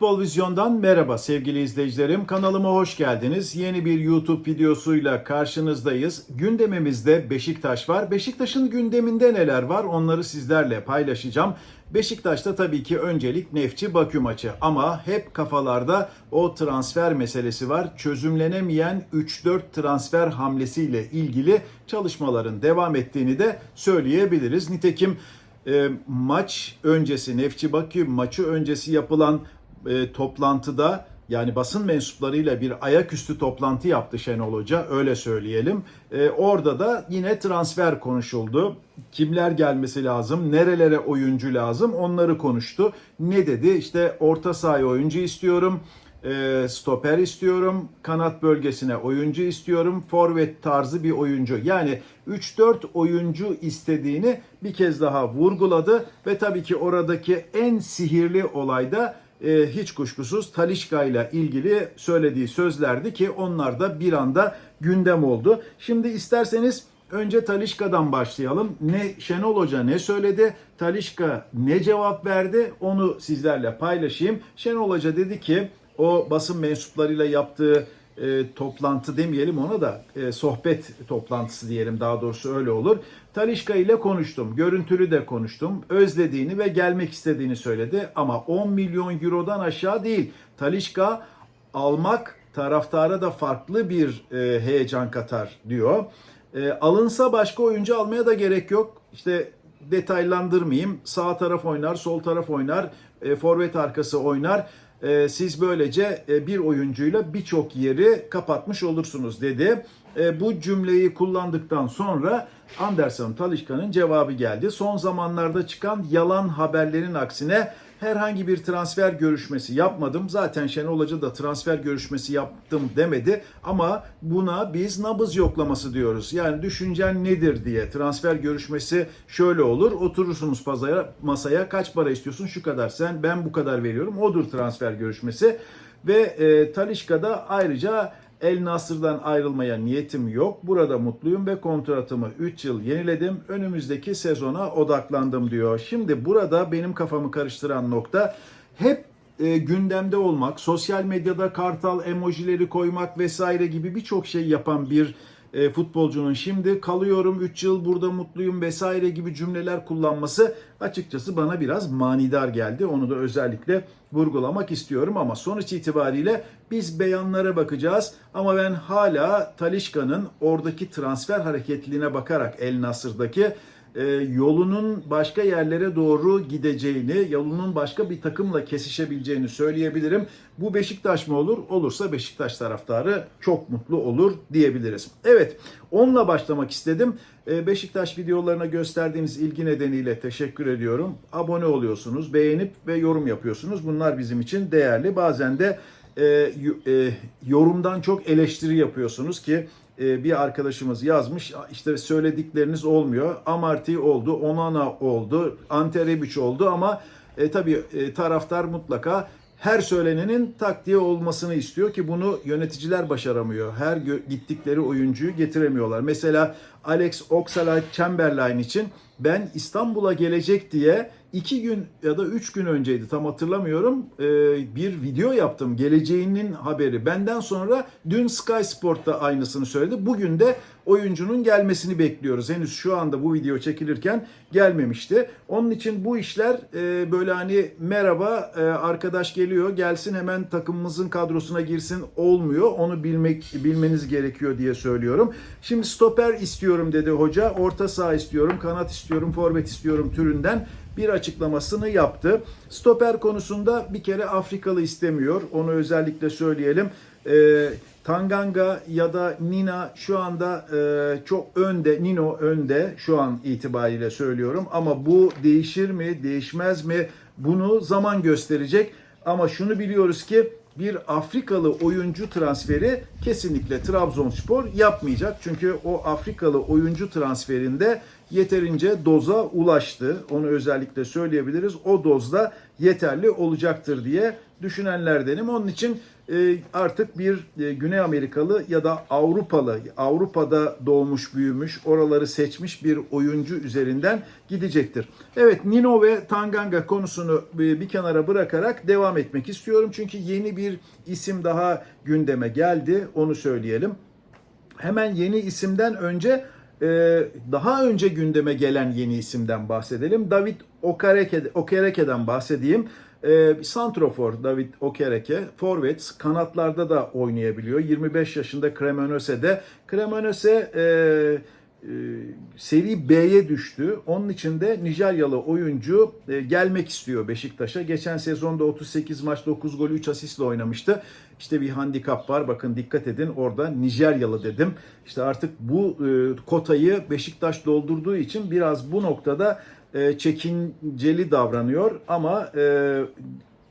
Futbol Vizyon'dan merhaba sevgili izleyicilerim. Kanalıma hoş geldiniz. Yeni bir YouTube videosuyla karşınızdayız. Gündemimizde Beşiktaş var. Beşiktaş'ın gündeminde neler var onları sizlerle paylaşacağım. Beşiktaş'ta tabii ki öncelik Nefçi Bakü maçı ama hep kafalarda o transfer meselesi var. Çözümlenemeyen 3-4 transfer hamlesiyle ilgili çalışmaların devam ettiğini de söyleyebiliriz. Nitekim e, maç öncesi Nefçi Bakü maçı öncesi yapılan e, toplantıda yani basın mensuplarıyla bir ayaküstü toplantı yaptı Şenol Hoca öyle söyleyelim. E, orada da yine transfer konuşuldu. Kimler gelmesi lazım, nerelere oyuncu lazım onları konuştu. Ne dedi? İşte orta sahaya oyuncu istiyorum, e, stoper istiyorum, kanat bölgesine oyuncu istiyorum, forvet tarzı bir oyuncu. Yani 3-4 oyuncu istediğini bir kez daha vurguladı ve tabii ki oradaki en sihirli olay da e, hiç kuşkusuz Talişka ile ilgili söylediği sözlerdi ki onlar da bir anda gündem oldu. Şimdi isterseniz önce Talişka'dan başlayalım. Ne Şenol Hoca ne söyledi? Talişka ne cevap verdi? Onu sizlerle paylaşayım. Şenol Hoca dedi ki o basın mensuplarıyla yaptığı e, toplantı demeyelim ona da e, sohbet toplantısı diyelim daha doğrusu öyle olur. Talişka ile konuştum. Görüntülü de konuştum. Özlediğini ve gelmek istediğini söyledi ama 10 milyon eurodan aşağı değil. Talişka almak taraftara da farklı bir e, heyecan katar diyor. E, alınsa başka oyuncu almaya da gerek yok. İşte detaylandırmayayım. Sağ taraf oynar, sol taraf oynar, e, forvet arkası oynar. E, siz böylece e, bir oyuncuyla birçok yeri kapatmış olursunuz dedi. E, bu cümleyi kullandıktan sonra Anderson Talişka'nın cevabı geldi. Son zamanlarda çıkan yalan haberlerin aksine herhangi bir transfer görüşmesi yapmadım. Zaten Şenol Hoca da transfer görüşmesi yaptım demedi. Ama buna biz nabız yoklaması diyoruz. Yani düşüncen nedir diye. Transfer görüşmesi şöyle olur. Oturursunuz masaya, masaya kaç para istiyorsun? Şu kadar sen ben bu kadar veriyorum. Odur transfer görüşmesi. Ve e, Talişka'da ayrıca El Nasır'dan ayrılmaya niyetim yok. Burada mutluyum ve kontratımı 3 yıl yeniledim. Önümüzdeki sezona odaklandım diyor. Şimdi burada benim kafamı karıştıran nokta hep e, gündemde olmak, sosyal medyada kartal emojileri koymak vesaire gibi birçok şey yapan bir e, futbolcunun şimdi kalıyorum 3 yıl burada mutluyum vesaire gibi cümleler kullanması açıkçası bana biraz manidar geldi. Onu da özellikle vurgulamak istiyorum ama sonuç itibariyle biz beyanlara bakacağız ama ben hala Talişka'nın oradaki transfer hareketliliğine bakarak El Nasır'daki e, yolunun başka yerlere doğru gideceğini, yolunun başka bir takımla kesişebileceğini söyleyebilirim. Bu Beşiktaş mı olur? Olursa Beşiktaş taraftarı çok mutlu olur diyebiliriz. Evet, onunla başlamak istedim. E, Beşiktaş videolarına gösterdiğiniz ilgi nedeniyle teşekkür ediyorum. Abone oluyorsunuz, beğenip ve yorum yapıyorsunuz. Bunlar bizim için değerli. Bazen de e, e, yorumdan çok eleştiri yapıyorsunuz ki bir arkadaşımız yazmış işte söyledikleriniz olmuyor. Amarty oldu, Onana oldu, Ante Rebic oldu ama e, tabii e, taraftar mutlaka her söylenenin taktiği olmasını istiyor ki bunu yöneticiler başaramıyor. Her gittikleri oyuncuyu getiremiyorlar. Mesela Alex Oxlade-Chamberlain için ben İstanbul'a gelecek diye iki gün ya da üç gün önceydi tam hatırlamıyorum bir video yaptım geleceğinin haberi. Benden sonra dün Sky Sport'ta aynısını söyledi. Bugün de oyuncunun gelmesini bekliyoruz. Henüz şu anda bu video çekilirken gelmemişti. Onun için bu işler böyle hani merhaba arkadaş geliyor gelsin hemen takımımızın kadrosuna girsin olmuyor. Onu bilmek bilmeniz gerekiyor diye söylüyorum. Şimdi stoper istiyorum dedi hoca. Orta saha istiyorum, kanat istiyorum, forvet istiyorum türünden bir açıklamasını yaptı. Stoper konusunda bir kere Afrikalı istemiyor. Onu özellikle söyleyelim. E, Tanganga ya da Nina şu anda e, çok önde, Nino önde şu an itibariyle söylüyorum. Ama bu değişir mi, değişmez mi? Bunu zaman gösterecek. Ama şunu biliyoruz ki bir Afrikalı oyuncu transferi kesinlikle Trabzonspor yapmayacak. Çünkü o Afrikalı oyuncu transferinde yeterince doza ulaştı. Onu özellikle söyleyebiliriz. O dozda yeterli olacaktır diye düşünenlerdenim. Onun için artık bir e, Güney Amerikalı ya da Avrupalı, Avrupa'da doğmuş büyümüş, oraları seçmiş bir oyuncu üzerinden gidecektir. Evet Nino ve Tanganga konusunu bir bir kenara bırakarak devam etmek istiyorum. Çünkü yeni bir isim daha gündeme geldi, onu söyleyelim. Hemen yeni isimden önce e, daha önce gündeme gelen yeni isimden bahsedelim. David Okereke, Okereke'den bahsedeyim. E, Santrofor David Okereke, forvet, kanatlarda da oynayabiliyor. 25 yaşında Cremonese'de. Cremonese e, e, Seri B'ye düştü. Onun için de Nijeryalı oyuncu e, gelmek istiyor Beşiktaş'a. Geçen sezonda 38 maç 9 gol 3 asistle oynamıştı. İşte bir handikap var. Bakın dikkat edin orada Nijeryalı dedim. İşte artık bu e, kotayı Beşiktaş doldurduğu için biraz bu noktada e, çekinceli davranıyor ama e,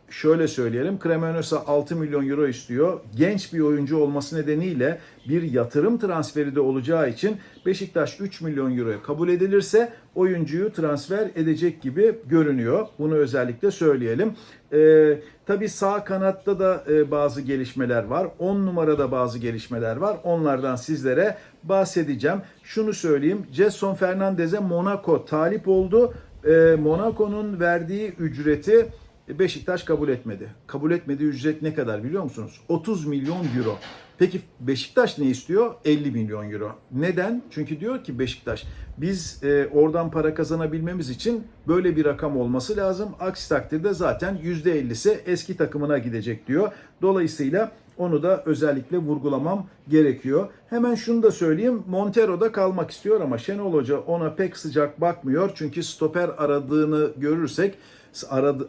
şöyle söyleyelim. Cremonese 6 milyon euro istiyor. Genç bir oyuncu olması nedeniyle bir yatırım transferi de olacağı için Beşiktaş 3 milyon euroya kabul edilirse oyuncuyu transfer edecek gibi görünüyor. Bunu özellikle söyleyelim. Ee, tabii sağ kanatta da e, bazı gelişmeler var. 10 numarada bazı gelişmeler var. Onlardan sizlere bahsedeceğim. Şunu söyleyeyim. Jason Fernandez'e Monaco talip oldu. Ee, Monaco'nun verdiği ücreti Beşiktaş kabul etmedi. Kabul etmediği ücret ne kadar biliyor musunuz? 30 milyon euro. Peki Beşiktaş ne istiyor? 50 milyon euro. Neden? Çünkü diyor ki Beşiktaş biz e, oradan para kazanabilmemiz için böyle bir rakam olması lazım. Aksi takdirde zaten %50'si eski takımına gidecek diyor. Dolayısıyla onu da özellikle vurgulamam gerekiyor. Hemen şunu da söyleyeyim. Montero da kalmak istiyor ama Şenol Hoca ona pek sıcak bakmıyor. Çünkü stoper aradığını görürsek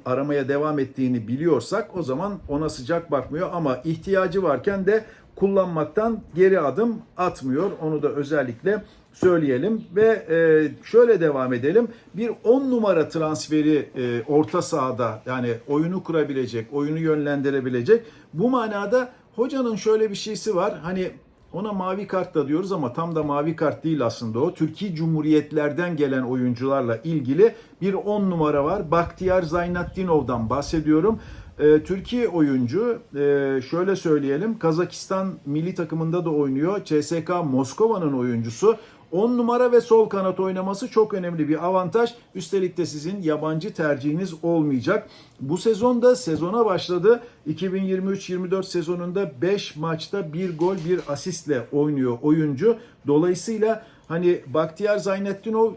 aramaya devam ettiğini biliyorsak o zaman ona sıcak bakmıyor ama ihtiyacı varken de kullanmaktan geri adım atmıyor. Onu da özellikle söyleyelim ve e, şöyle devam edelim. Bir 10 numara transferi e, orta sahada yani oyunu kurabilecek, oyunu yönlendirebilecek. Bu manada hocanın şöyle bir şeysi var. Hani ona mavi kart da diyoruz ama tam da mavi kart değil aslında o. Türkiye Cumhuriyetlerden gelen oyuncularla ilgili bir 10 numara var. Bahtiyar Zaynatdinov'dan bahsediyorum. Ee, Türkiye oyuncu e, şöyle söyleyelim Kazakistan milli takımında da oynuyor. CSK Moskova'nın oyuncusu. 10 numara ve sol kanat oynaması çok önemli bir avantaj. Üstelik de sizin yabancı tercihiniz olmayacak. Bu sezonda sezona başladı. 2023-24 sezonunda 5 maçta 1 gol 1 asistle oynuyor oyuncu. Dolayısıyla hani Bahtiyar Zaynettinov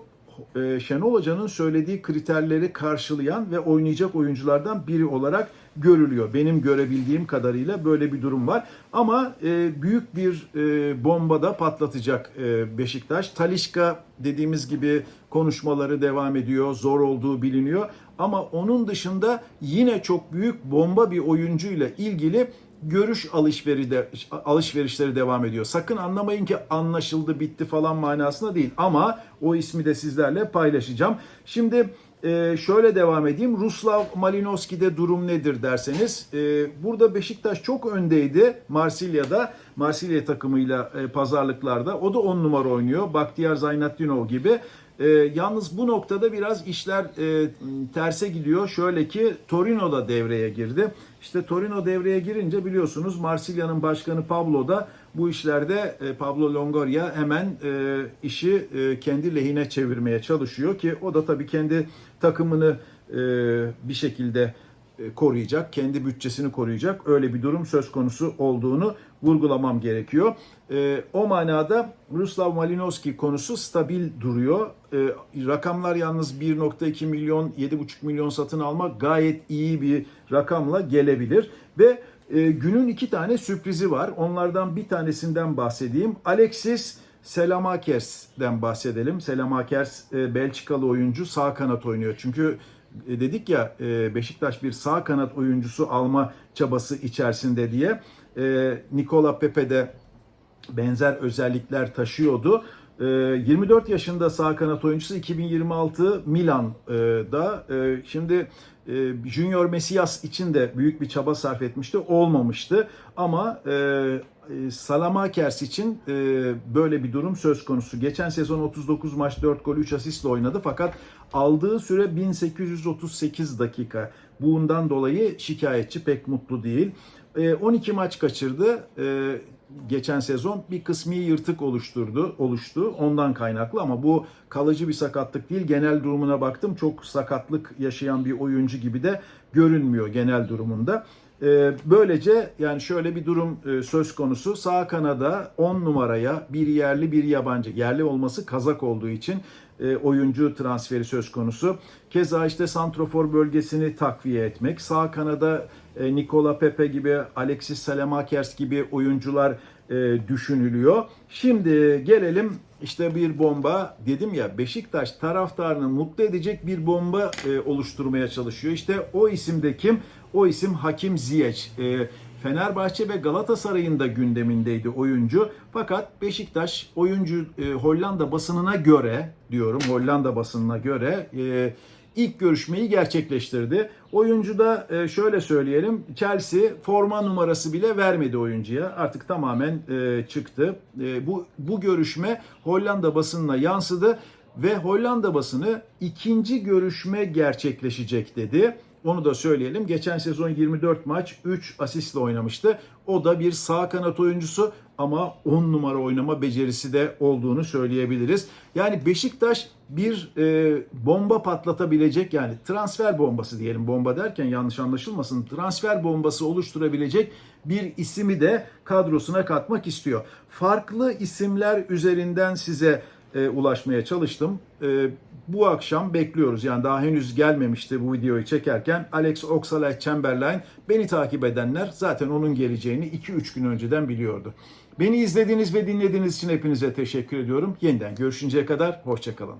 e, Şenol Hoca'nın söylediği kriterleri karşılayan ve oynayacak oyunculardan biri olarak görülüyor. Benim görebildiğim kadarıyla böyle bir durum var. Ama e, büyük bir e, bomba da patlatacak e, Beşiktaş. Talişka dediğimiz gibi konuşmaları devam ediyor. Zor olduğu biliniyor. Ama onun dışında yine çok büyük bomba bir oyuncuyla ilgili görüş alışveri de, alışverişleri devam ediyor. Sakın anlamayın ki anlaşıldı bitti falan manasında değil ama o ismi de sizlerle paylaşacağım. Şimdi e, şöyle devam edeyim. Ruslav Malinowski'de durum nedir derseniz e, burada Beşiktaş çok öndeydi Marsilya'da. Marsilya takımıyla e, pazarlıklarda. O da 10 numara oynuyor. Bahtiyar Zaynatdinov gibi. E, yalnız bu noktada biraz işler e, terse gidiyor. Şöyle ki Torino da devreye girdi. İşte Torino devreye girince biliyorsunuz Marsilya'nın başkanı Pablo da bu işlerde e, Pablo Longoria hemen e, işi e, kendi lehine çevirmeye çalışıyor ki o da tabii kendi takımını bir şekilde koruyacak, kendi bütçesini koruyacak öyle bir durum söz konusu olduğunu vurgulamam gerekiyor. O manada Ruslav Malinowski konusu stabil duruyor. Rakamlar yalnız 1.2 milyon, 7.5 milyon satın almak gayet iyi bir rakamla gelebilir ve e, günün iki tane sürprizi var. Onlardan bir tanesinden bahsedeyim. Alexis Selamakers'den bahsedelim. Selamakers e, Belçikalı oyuncu sağ kanat oynuyor. Çünkü e, dedik ya e, Beşiktaş bir sağ kanat oyuncusu alma çabası içerisinde diye. E, Nikola Pepe de benzer özellikler taşıyordu. 24 yaşında sağ kanat oyuncusu 2026 Milan'da. Şimdi Junior Messias için de büyük bir çaba sarf etmişti. Olmamıştı. Ama Salamakers için böyle bir durum söz konusu. Geçen sezon 39 maç 4 gol 3 asistle oynadı fakat aldığı süre 1838 dakika. Bundan dolayı şikayetçi pek mutlu değil. E, 12 maç kaçırdı. E, geçen sezon bir kısmi yırtık oluşturdu, oluştu. Ondan kaynaklı ama bu kalıcı bir sakatlık değil. Genel durumuna baktım. Çok sakatlık yaşayan bir oyuncu gibi de görünmüyor genel durumunda. Ee, Böylece yani şöyle bir durum e, söz konusu. Sağ kanada 10 numaraya bir yerli bir yabancı. Yerli olması kazak olduğu için e, oyuncu transferi söz konusu. Keza işte santrofor bölgesini takviye etmek. Sağ kanada e, Nikola Pepe gibi, Alexis Salemakers gibi oyuncular e, düşünülüyor. Şimdi gelelim işte bir bomba dedim ya Beşiktaş taraftarını mutlu edecek bir bomba e, oluşturmaya çalışıyor. İşte o isim de kim? O isim Hakim Ziyech. E, Fenerbahçe ve Galatasaray'ın da gündemindeydi oyuncu. Fakat Beşiktaş oyuncu e, Hollanda basınına göre diyorum Hollanda basınına göre e, ilk görüşmeyi gerçekleştirdi. Oyuncu da e, şöyle söyleyelim Chelsea forma numarası bile vermedi oyuncuya. Artık tamamen e, çıktı. E, bu bu görüşme Hollanda basınına yansıdı ve Hollanda basını ikinci görüşme gerçekleşecek dedi. Onu da söyleyelim. Geçen sezon 24 maç 3 asistle oynamıştı. O da bir sağ kanat oyuncusu ama 10 numara oynama becerisi de olduğunu söyleyebiliriz. Yani Beşiktaş bir e, bomba patlatabilecek yani transfer bombası diyelim bomba derken yanlış anlaşılmasın. Transfer bombası oluşturabilecek bir isimi de kadrosuna katmak istiyor. Farklı isimler üzerinden size e, ulaşmaya çalıştım. E, bu akşam bekliyoruz. Yani daha henüz gelmemişti bu videoyu çekerken. Alex Oxlade-Chamberlain beni takip edenler zaten onun geleceğini 2-3 gün önceden biliyordu. Beni izlediğiniz ve dinlediğiniz için hepinize teşekkür ediyorum. Yeniden görüşünceye kadar hoşçakalın.